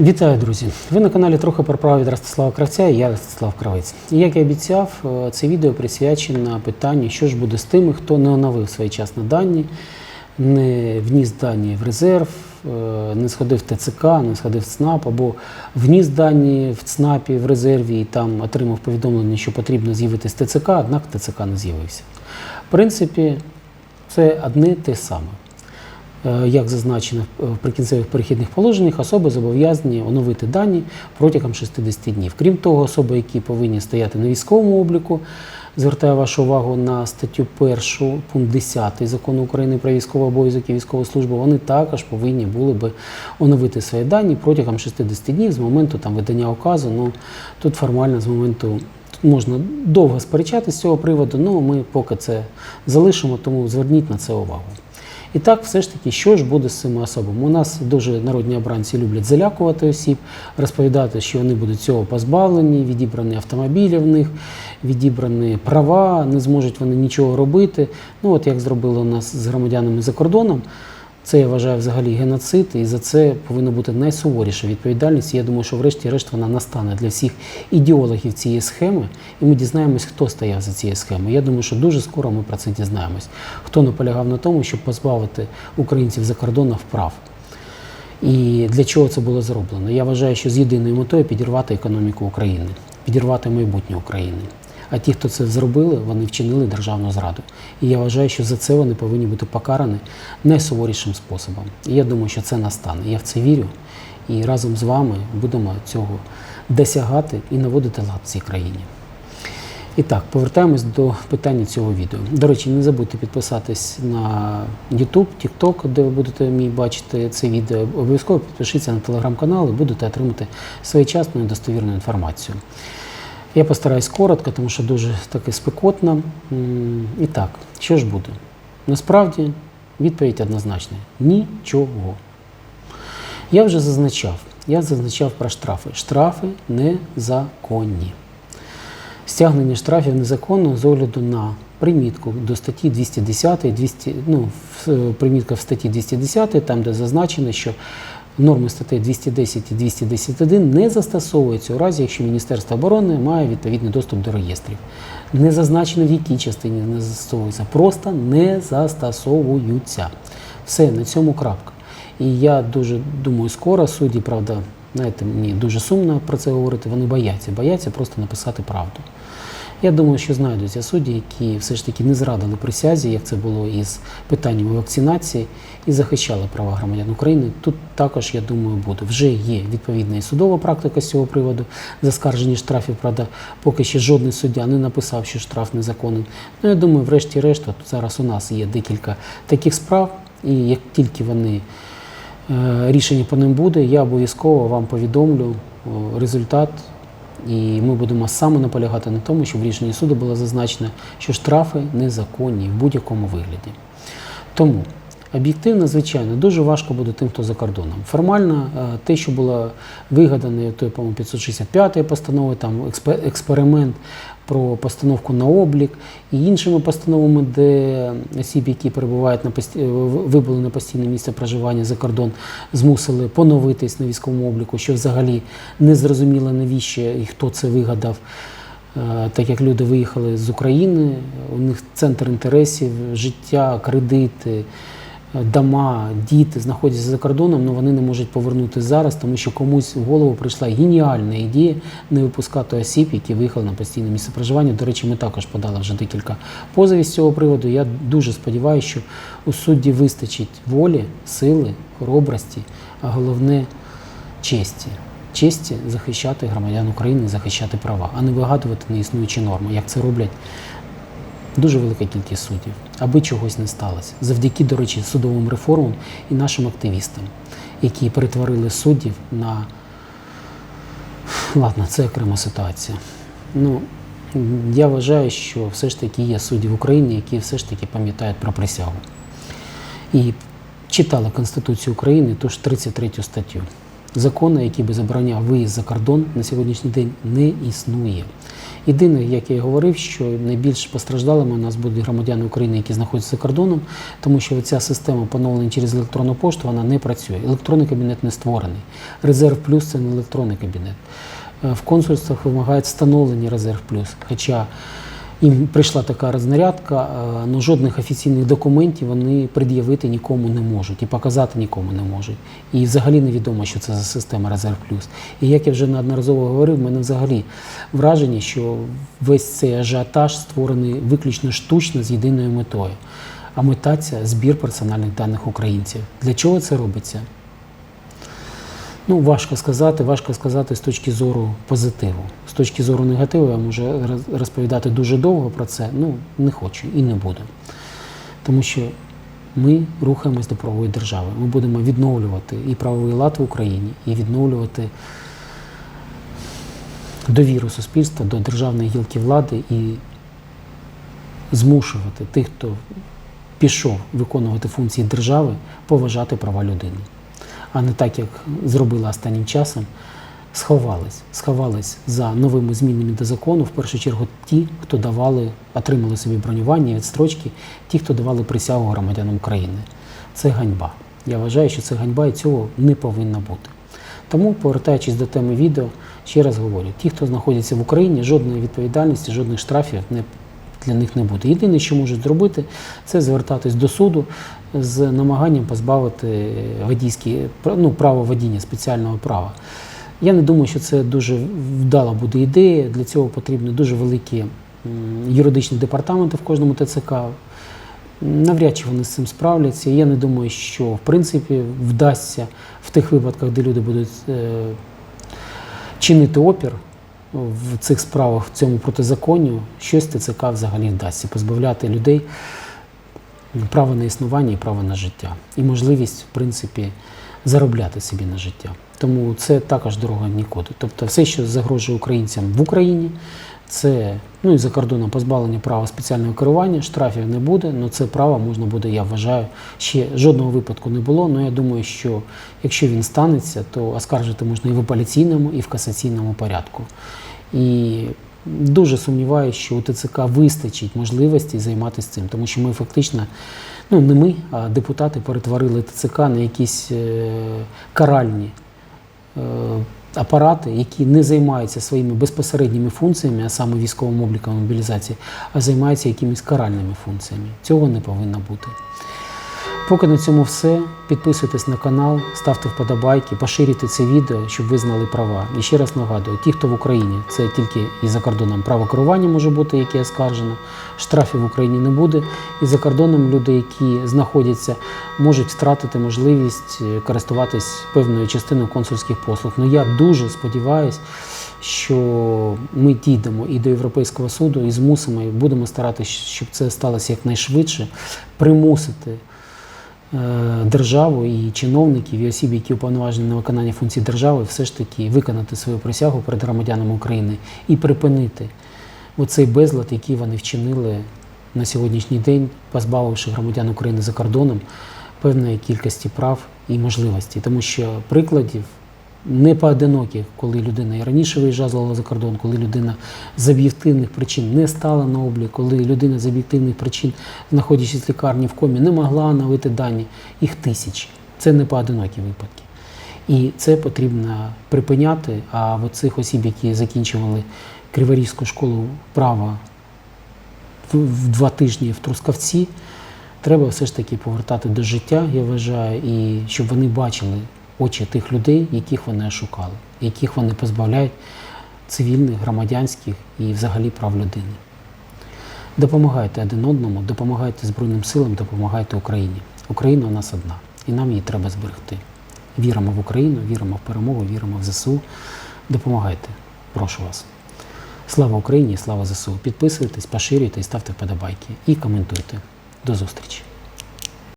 Вітаю, друзі! Ви на каналі трохи про право від Ростислава Кравця і я Ростислав Кравець. І як і обіцяв, е, це відео присвячено питанню, що ж буде з тими, хто не оновив своєчасно дані, не вніс дані в резерв, е, не сходив в ТЦК, не сходив в ЦНАП, або вніс дані в ЦНАПі в резерві і там отримав повідомлення, що потрібно з'явитись в ТЦК, однак ТЦК не з'явився. В принципі, це одне те саме. Е, Як зазначено в прикінцевих перехідних положеннях, особи зобов'язані оновити дані протягом 60 днів. Крім того, особи, які повинні стояти на військовому обліку, звертаю вашу увагу на статтю 1 пункт 10 закону України про військовий обов'язок і військову службу, вони також повинні були би оновити свої дані протягом 60 днів з моменту там, видання указу. Ну, тут формально з моменту можна довго сперечатися з цього приводу, але ми поки це залишимо, тому зверніть на це увагу. І так, все ж таки, що ж буде з цими особами? У нас дуже народні обранці люблять залякувати осіб, розповідати, що вони будуть цього позбавлені, відібрані автомобілі в них, відібрані права, не зможуть вони нічого робити. Ну, от як зробили у нас з громадянами за кордоном. Це я вважаю взагалі геноцид, і за це повинна бути найсуворіша відповідальність. Я думаю, що врешті-решт вона настане для всіх ідеологів цієї схеми, і ми дізнаємось, хто стояв за цією схемою. Я думаю, що дуже скоро ми про це дізнаємось. Хто наполягав на тому, щоб позбавити українців за кордоном прав. І для чого це було зроблено? Я вважаю, що з єдиною метою підірвати економіку України, підірвати майбутнє України. А ті, хто це зробили, вони вчинили державну зраду. І я вважаю, що за це вони повинні бути покарані найсуворішим способом. І я думаю, що це настане. Я в це вірю. І разом з вами будемо цього досягати і наводити лад в цій країні. І так, повертаємось до питання цього відео. До речі, не забудьте підписатись на YouTube, TikTok, де ви будете мій бачити це відео. Обов'язково підпишіться на телеграм-канал і будете отримати своєчасну і достовірну інформацію. Я постараюсь коротко, тому що дуже таки спекотно. І так, що ж буде? Насправді відповідь однозначна: нічого. Я вже зазначав, я зазначав про штрафи. Штрафи незаконні. Стягнення штрафів незаконно з огляду на примітку до статті 210, 200, ну, е, примітка в статті 210, там, де зазначено, що норми статей 210 і 210.1 не застосовуються у разі, якщо Міністерство оборони має відповідний доступ до реєстрів. Не зазначено в якій частині не застосовуються, просто не застосовуються. Все, на цьому крапка. І я дуже думаю, скоро судді, правда, знаєте, мені дуже сумно про це говорити, вони бояться, бояться просто написати правду. Я думаю, що знайдуться судді, які все ж таки не зрадили присязі, як це було із питаннями вакцинації, і захищали права громадян України. Тут також, я думаю, буде. Вже є відповідна і судова практика з цього приводу. Заскаржені штрафів, правда, поки ще жодний суддя не написав, що штраф незаконний. Ну, я думаю, врешті-решт, зараз у нас є декілька таких справ, і як тільки вони е, рішення по ним буде, я обов'язково вам повідомлю результат. І ми будемо саме наполягати на тому, щоб в рішенні суду було зазначено, що штрафи незаконні в будь-якому вигляді. Тому об'єктивно, звичайно, дуже важко буде тим, хто за кордоном. Формально е, те, що було вигадане той, по-моєму, 565 постанови, там експе- експеримент про постановку на облік і іншими постановами, де осіб, які перебувають на пості... вибули на постійне місце проживання за кордон, змусили поновитись на військовому обліку, що взагалі не зрозуміло навіщо і хто це вигадав. Е, Так як люди виїхали з України, у них центр інтересів, життя, кредити, дома, діти знаходяться за кордоном, але вони не можуть повернути зараз, тому що комусь в голову прийшла геніальна ідея не випускати осіб, які виїхали на постійне місце проживання. До речі, ми також подали вже декілька позовів з цього приводу. Я дуже сподіваюся, що у судді вистачить волі, сили, хоробрості, а головне честі. Честі захищати громадян України, захищати права, а не вигадувати неіснуючі норми, як це роблять дуже велика кількість суддів, аби чогось не сталося. Завдяки, до речі, судовим реформам і нашим активістам, які перетворили суддів на ладно, це окрема ситуація. Ну, я вважаю, що все ж таки є судді в Україні, які все ж таки пам'ятають про присягу. І читали Конституцію України, тож 33 статтю. Закону, який би забороняв виїзд за кордон на сьогоднішній день, не існує. Єдине, як я і говорив, що найбільш постраждалими у нас будуть громадяни України, які знаходяться за кордоном, тому що ця система поновлення через електронну пошту вона не працює. Електронний кабінет не створений. Резерв плюс це не електронний кабінет. Е, В консульствах вимагають встановлення резерв плюс. Хоча їм прийшла така рознарядка, але жодних офіційних документів вони пред'явити нікому не можуть і показати нікому не можуть. І взагалі невідомо, що це за система Резерв Плюс. І як я вже неодноразово говорив, в мене взагалі враження, що весь цей ажіотаж створений виключно штучно з єдиною метою. А мета це збір персональних даних українців. Для чого це робиться? Ну, важко сказати, важко сказати з точки зору позитиву. З точки зору негативу я можу розповідати дуже довго про це. Ну, не хочу і не буду. Тому що ми рухаємось до правової держави. Ми будемо відновлювати і правовий лад в Україні, і відновлювати довіру суспільства до державної гілки влади і змушувати тих, хто пішов виконувати функції держави, поважати права людини а не так, як зробили останнім часом, сховались. Сховались за новими змінами до закону, в першу чергу ті, хто давали, отримали собі бронювання, відстрочки, ті, хто давали присягу громадянам України. Це ганьба. Я вважаю, що це ганьба і цього не повинно бути. Тому, повертаючись до теми відео, ще раз говорю: ті, хто знаходиться в Україні, жодної відповідальності, жодних штрафів не для них не буде. Єдине, що можуть зробити, це звертатись до суду з намаганням позбавити водійські, ну, право водіння, спеціального права. Я не думаю, що це дуже вдала буде ідея. Для цього потрібні дуже великі юридичні департаменти в кожному ТЦК. Навряд чи вони з цим справляться. Я не думаю, що в принципі вдасться в тих випадках, де люди будуть е, чинити опір в цих справах, в цьому протизаконню, щось ТЦК взагалі вдасться позбавляти людей права на існування і права на життя. І можливість, в принципі, заробляти собі на життя. Тому це також дорога нікуди. Тобто все, що загрожує українцям в Україні, це ну і за кордоном позбавлення права спеціального керування, штрафів не буде, але це право можна буде, я вважаю, ще жодного випадку не було. але я думаю, що якщо він станеться, то оскаржити можна і в апеляційному, і в касаційному порядку. І дуже сумніваюся, що у ТЦК вистачить можливості займатися цим, тому що ми фактично, ну не ми, а депутати перетворили ТЦК на якісь е, каральні е, апарати, які не займаються своїми безпосередніми функціями, а саме військовим обліком мобілізації, а займаються якимись каральними функціями. Цього не повинно бути. Поки на цьому все. Підписуйтесь на канал, ставте вподобайки, поширюйте це відео, щоб ви знали права. І ще раз нагадую, ті, хто в Україні, це тільки і за кордоном право керування може бути, яке оскаржено, штрафів в Україні не буде. І за кордоном люди, які знаходяться, можуть втратити можливість е, користуватись певною частиною консульських послуг. Ну я дуже сподіваюся, що ми дійдемо і до Європейського суду, і змусимо, і будемо старатися, щоб це сталося якнайшвидше, примусити державу і чиновників, і осіб, які уповноважені на виконання функцій держави, все ж таки виконати свою присягу перед громадянами України і припинити оцей безлад, який вони вчинили на сьогоднішній день, позбавивши громадян України за кордоном певної кількості прав і можливостей. Тому що прикладів не поодинокі, коли людина і раніше виїжджала за кордон, коли людина з об'єктивних причин не стала на облік, коли людина з об'єктивних причин, знаходячись в лікарні в комі, не могла оновити дані, їх тисячі. Це не поодинокі випадки. І це потрібно припиняти. А в цих осіб, які закінчували Криворізьку школу права в два тижні в Трускавці, треба все ж таки повертати до життя, я вважаю, і щоб вони бачили очі тих людей, яких вони ошукали, яких вони позбавляють цивільних, громадянських і взагалі прав людини. Допомагайте один одному, допомагайте Збройним силам, допомагайте Україні. Україна у нас одна, і нам її треба зберегти. Віримо в Україну, віримо в перемогу, віримо в ЗСУ. Допомагайте, прошу вас. Слава Україні, слава ЗСУ. Підписуйтесь, поширюйте ставте вподобайки. І коментуйте. До зустрічі!